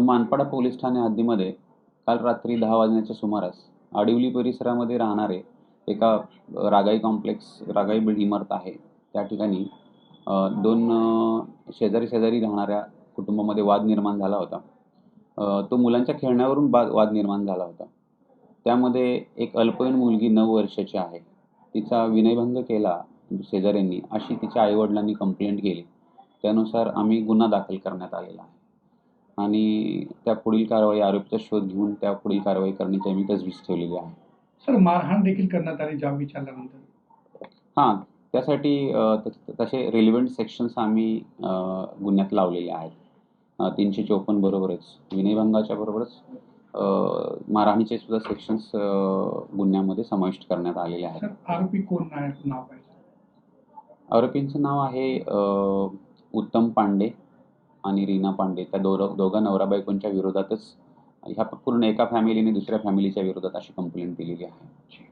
Manpada police Thane हद्दीमध्ये काल रात्री दहा वाजण्याच्या सुमारास आडिवली परिसरामध्ये राहणारे एका रागाई कॉम्प्लेक्स रागाई बिल्ड इमारत आहे. त्या ठिकाणी दोन शेजारी शेजारी राहणाऱ्या कुटुंबामध्ये वाद निर्माण झाला होता. तो मुलांच्या खेळण्यावरून बा वाद निर्माण झाला होता. त्यामध्ये एक अल्पवयीन मुलगी नऊ वर्षाची आहे. तिचा विनयभंग केला शेजाऱ्यांनी अशी तिच्या आईवडिलांनी कंप्लेंट केली. त्यानुसार आम्ही गुन्हा दाखल करण्यात आलेला आहे. आणि त्या पुढील कारवाई आरोपीचा शोध घेऊन त्या पुढील कारवाई करण्याची आम्ही तजवीज ठेवलेली आहे. सर मारहाण देखील करण्यात आली जाब विचारल्यानंतर? हां त्यासाठी तसे रिलिव्हंट सेक्शन्स आम्ही गुन्ह्यात लावलेले आहेत. तीनशे चोपन्न बरोबरच विनयभंगाच्या बरोबरच मारहाणीचे सुद्धा सेक्शन्स गुन्ह्यामध्ये समाविष्ट करण्यात आलेले आहेत. आरोपी कोण नाव आरोपींचं नाव आहे उत्तम पांडे. आणि रीना पांडे. त्या दोर दोघा नवरा बायकोंच्या विरोधातच ह्या पूर्ण एका फॅमिलीने दुसऱ्या फॅमिलीच्या विरोधात अशी कंप्लेंट दिलेली आहे.